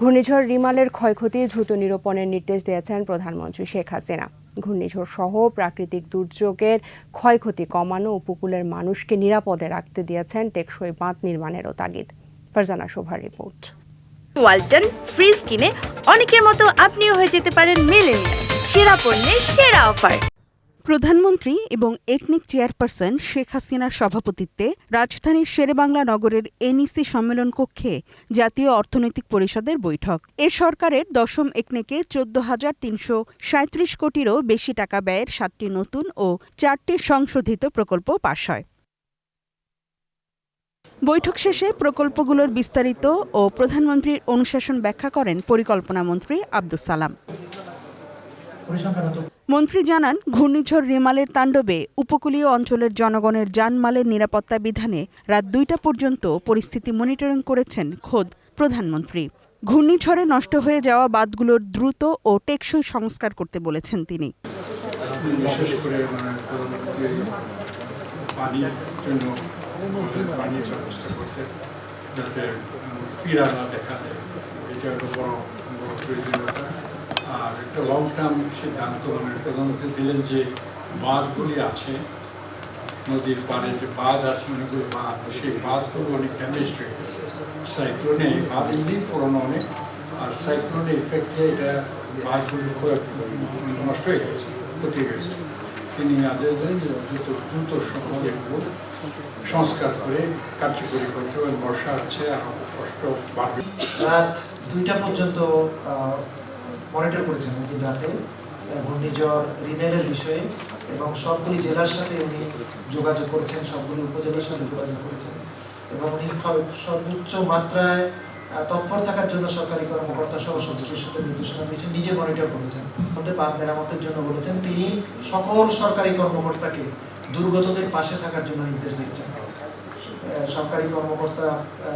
ঘূর্ণিঝড় রিমালের ক্ষয়ক্ষতি দ্রুত নিরূপণের নির্দেশ দিয়েছেন প্রধানমন্ত্রী শেখ হাসিনা। ঘূর্ণিঝড় সহ প্রাকৃতিক দুর্যোগের ক্ষয়ক্ষতি কমানো উপকূলের মানুষকে নিরাপদে রাখতে দিয়েছেন টেকসই বাঁধ নির্মাণেরও তাগিদ। ফারজানা শোভার রিপোর্ট। ওয়ালটন ফ্রিজ কিনে অনেকের মতো আপনিও হয়ে যেতে পারেন মেলেনিয়া সেরা পণ্যের সেরা অফার। প্রধানমন্ত্রী এবং একনিক চেয়ারপারসন শেখ হাসিনার সভাপতিত্বে রাজধানীর শেরেবাংলা নগরের এনইসি সম্মেলন কক্ষে জাতীয় অর্থনৈতিক পরিষদের বৈঠক। এ সরকারের দশম একনেকে চোদ্দ হাজার তিনশো সাঁত্রিশ কোটিরও বেশি টাকা ব্যয়ের সাতটি নতুন ও চারটি সংশোধিত প্রকল্প পাশ হয়। বৈঠক শেষে প্রকল্পগুলোর বিস্তারিত ও প্রধানমন্ত্রীর অনুশাসন ব্যাখ্যা করেন পরিকল্পনা মন্ত্রী আব্দুস সালাম। মন্ত্রী জানান ঘূর্ণিঝড় রিমালের তাণ্ডবে উপকূলীয় অঞ্চলের জনগণের জানমালের নিরাপত্তা বিধানে রাত দুইটা পর্যন্ত পরিস্থিতি মনিটরিং করেছেন খোদ প্রধানমন্ত্রী। ঘূর্ণিঝড়ে নষ্ট হয়ে যাওয়া বাঁধগুলোর দ্রুত ও টেকসই সংস্কার করতে বলেছেন তিনি। বিশেষ করে মানে পানির জন্য আমাদের পানির ব্যবস্থা করতে যাতে পীড়া না দেখা দেয় এটা একটা বড় বড় প্রয়োজনীয়তা। আর একটা লং টার্ম সিদ্ধান্ত মানে প্রধানমন্ত্রী দিলেন যে বাঁধগুলি আছে, নদীর পাড়ে যে বাঁধ আছে অনেকগুলো বাঁধ, সেই বাঁধগুলো অনেক ড্যামেজ হয়ে গেছে। সাইক্লোনে বাঁধ এমনি পুরোনো অনেক, আর সাইক্লোনে ইফেক্টে এটা বাঁধগুলো নষ্ট হয়ে গেছে, ক্ষতি হয়েছে তিনি আদেশ দেন যে দ্রুত দ্রুত সম্ভব সংস্কার করে কার্যকরী করতে হবে। বর্ষা আছে আর কষ্ট বাড়বে। রাত দুইটা পর্যন্ত মনিটর করেছেন ওই রাতে ঘূর্ণিঝড়, রিমেলের বিষয়ে, এবং সবগুলি জেলার সাথে উনি যোগাযোগ করেছেন, সবগুলি উপজেলার সাথে যোগাযোগ করেছেন। এবং উনি সর্বোচ্চ মাত্রায় তৎপর থাকার জন্য সরকারি কর্মকর্তা সহ সাথে নির্দেশনা দিয়েছেন নিজে মনিটর করেছেন। মধ্যে বাদ মেরামতের জন্য বলেছেন, তিনি সকল সরকারি কর্মকর্তাকে দুর্গতদের পাশে থাকার জন্য নির্দেশ দিয়েছেন। সরকারি কর্মকর্তা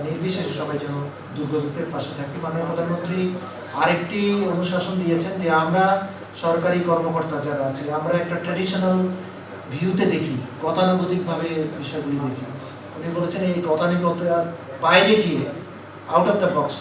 নির্বিশেষে সবাই যেন দুর্গতদের পাশে থাকে। মাননীয় প্রধানমন্ত্রী আরেকটি অনুশাসন দিয়েছেন যে আমরা সরকারি কর্মকর্তা যারা আছে, আমরা একটা ট্র্যাডিশনাল ভিউতে দেখি, গতানুগতিকভাবে বিষয়গুলি দেখি। উনি বলেছেন এই গতানুগতার বাইরে গিয়ে আউট অফ দ্য বক্স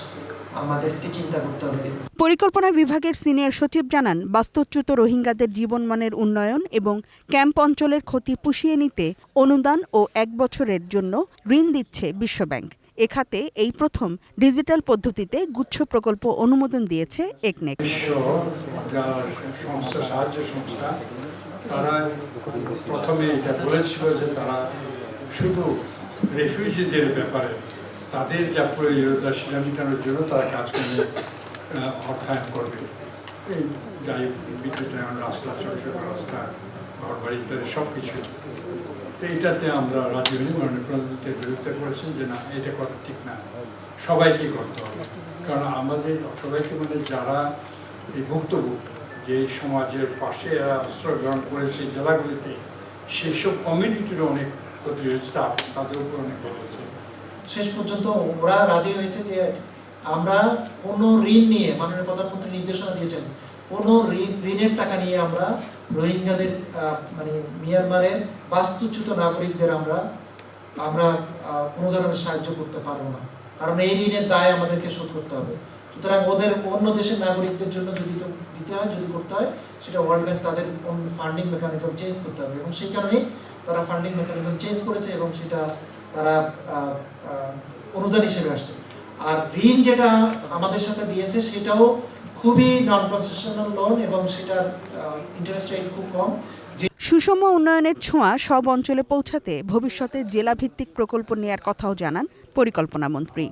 আমাদেরকে চিন্তা করতে হবে। পরিকল্পনা বিভাগের সিনিয়র সচিব জানান বাস্তুচ্যুত রোহিঙ্গাদের জীবনমানের উন্নয়ন এবং ক্যাম্প অঞ্চলের ক্ষতি পুষিয়ে নিতে অনুদান ও এক বছরের জন্য ঋণ দিচ্ছে বিশ্বব্যাংক। এ খাতে এই প্রথম ডিজিটাল পদ্ধতিতে গুচ্ছ প্রকল্প অনুমোদন দিয়েছে একনেক। তারা প্রথমে এটা বলেছিল যে তারা শুধু রেফিউজিদের ব্যাপারে তাদের যা প্রয়োজনীয়তা সেটা মেটানোর জন্য তারা কাজ করে আহ, অর্থায়ন করবে। এই যাই বিদ্যুতায়ন রাস্তা ছোট রাস্তা ঘর বাড়ি ইত্যাদি সব কিছু এইটাতে আমরা রাজি হই মাননীয় প্রধানমন্ত্রীর বিরোধিতা করেছেন যে না এটা কথা ঠিক না। সবাইকে করতে হবে। কারণ আমাদের সবাইকে মানে যারা এই ভুক্তভোগী যে সমাজের পাশে এরা আশ্রয় গ্রহণ করে সেই জেলাগুলিতে সেই সব কমিউনিটির অনেক ক্ষতি হয়েছে তাদের উপর অনেক বলেছে শেষ পর্যন্ত ওরা রাজি হয়েছে যে আমরা কোনো ঋণ নিয়ে মাননীয় প্রধানমন্ত্রী নির্দেশনা দিয়েছেন, কোনো ঋণ ঋণের টাকা নিয়ে আমরা রোহিঙ্গাদের মানে মিয়ানমারের বাস্তুচ্যুত নাগরিকদের আমরা আমরা কোনো ধরনের সাহায্য করতে পারব না। কারণ এই ঋণের দায় আমাদেরকে শোধ করতে হবে। সুতরাং ওদের অন্য দেশের নাগরিকদের জন্য যদি দিতে হয়, যদি করতে হয়, সেটা ওয়ার্ল্ড ব্যাংক তাদের ফান্ডিং মেকানিজম চেঞ্জ করতে হবে। এবং সেই কারণেই তারা ফান্ডিং মেকানিজম চেঞ্জ করেছে এবং সেটা তারা অনুদান হিসেবে আসছে। আর ঋণ যেটা আমাদের সাথে দিয়েছে, সেটাও খুবই নন কনসেশনাল লোন এবং সেটার ইন্টারেস্ট রেট খুব কম। সুষম উন্নয়নের ছোঁয়া সব অঞ্চলে পৌঁছাতে ভবিষ্যতে জেলাভিত্তিক প্রকল্প নেয়ার কথাও জানান পরিকল্পনা মন্ত্রী।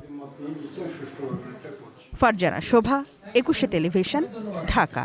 ফারজানা শোভা একুশে টেলিভিশন ঢাকা।